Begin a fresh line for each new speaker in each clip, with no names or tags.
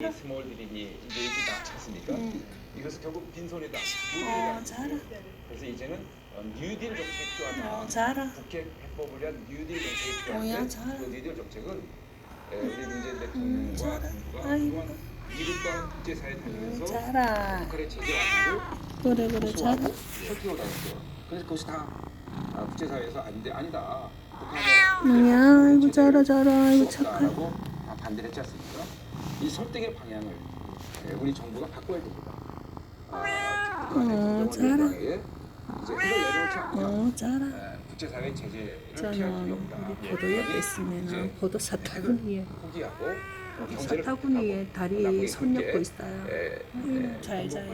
이 스몰들이니 이제 이렇게 다 찼으니까
음.
이것은 결국 빈손이다.
어. 잘하.
그래서 이제는 어, 뉴딜 정책이 필요하다.
어, 잘하.
북핵 해법을 위한 뉴딜 정책이
뭐야,
필요한데
잘하.
그 뉴딜 정책은 에, 우리 문재인
음,
대통령과
잘하.
정부가
아이고.
그동안 미국과 국제사회
음,
다니면서
잘하.
북한의 제재 완화를
그래 그래 잘하.
호소하고 설득을 당했어요. 그래서 그것이 다 아, 국제사회에서 안돼 아니다. 북한의
뭐야 아이고
제재를
잘하 잘하 아이고
없다
착해.
라고 다 반대를 했지 않습니까? 이 설득의 방향을 예, 우리 정부가 바꿔야 됩니다. 아,
어, 잘하.
않고
어 잘하.
예, 국제사회 제재를 피할 없다.
우리 보도 옆에 있으면 보도 사타구니에
포기하고
사타구니에 다리 손 엮고 있어요.
예,
음,
예,
잘, 잘.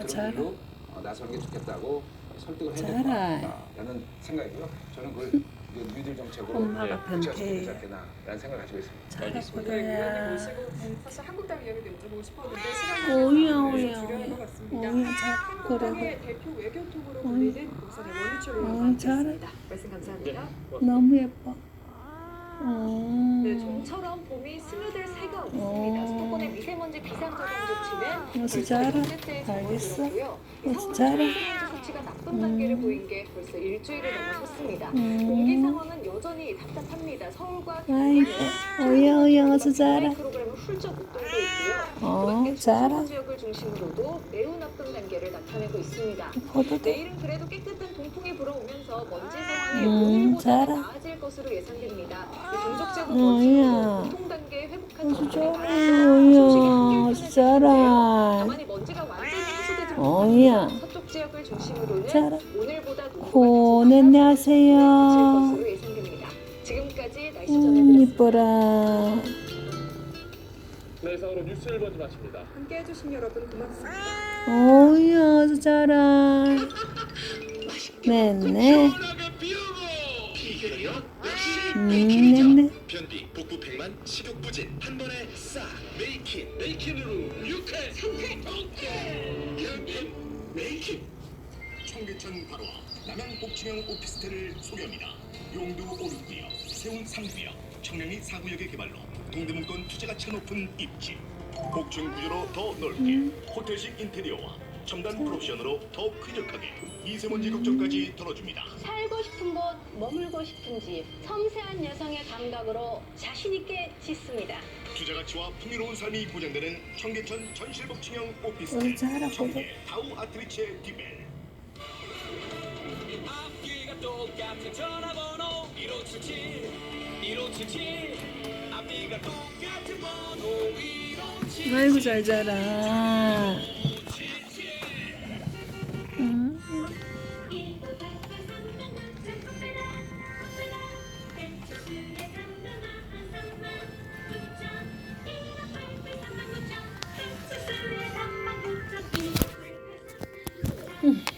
그런
잘하.
길로 어, 나서는 게 좋겠다고 설득을 해야. 될것같다라는 생각이고요. 저는 그걸 그 뉴딜 정책으로
엄마가
예, 구체화시키지
변태.
않겠나라는 생각을 가지고 있습니다. 알겠습니다.
네, 위원님
보다야.
모시고 사실 한국당 이야기도 여쭤보고 싶었는데 시간이 좀
어이야
줄여야 할것
어이야.
같습니다.
어이야 잘 그래
한국당의 대표 외교통으로
어이.
불리는 공산의 원유철 의원
어이,
함께했습니다. 말씀 감사합니다.
그래. 너무 예뻐. 어.
네, 좀처럼 봄이 스며들 새가 없습니다.
어.
수도권의 미세먼지 비상저감 조치는
어, 진짜 알아? 알겠어.
어, 서울
진짜 알아?
수치가 나쁜 단계를 보인 게 벌써 일주일을 넘어섰습니다.
음.
공기 상황은 여전히 답답합니다. 서울과
아이고
경기는
어이야 어이야 진짜 알아.
마이크로그램을 훌쩍 웃돌고 있고요.
어.
중서부 지역을 중심으로도 매우 나쁜 단계를 나타내고 있습니다.
보도도
내일은 그래도 깨끗한 동풍이 불어오면서 먼지 상황이
음,
오늘보다
잘하.
나아질 것으로 예상됩니다. 동족 제국
어이야.
원칙으로 보통 단계에 회복한
어, 진짜 알아.
다만 해소되지
어이야.
예상됩니다. 지금까지 날씨
음. 이뻐라.
네, 이상으로 뉴스 1번지 마칩니다.
함께 해주신 여러분 고맙습니다.
어이야 알아. 네네. 음 네네.
변비, 복부 팽만, 식욕 부진. 한 번에 싹 메이킨 메이킨으로 유쾌 상쾌 변비 메이킨 청계천 바로 남양 복층형 오피스텔을 소개합니다. 용도 5구역 세운 3구역 청량리 4구역의 개발로 동대문권 투자 가치 높은 입지. 복층 구조로 더 넓게 호텔식 인테리어와 첨단 프로옵션으로 더 쾌적하게 미세먼지 걱정까지 덜어줍니다.
살고 싶은 곳, 머물고 싶은 집, 섬세한 여성의 감각으로 자신있게 짓습니다.
투자 가치와 풍요로운 삶이 보장되는 청계천 전실복층형
어,
오피스텔
잘하고
청계 다우 아트리체 디벨
앞뒤가 똑같은 전화번호 1577 1577 앞뒤가 똑같은 번호 1577
아이고 잘 자라. Hmm.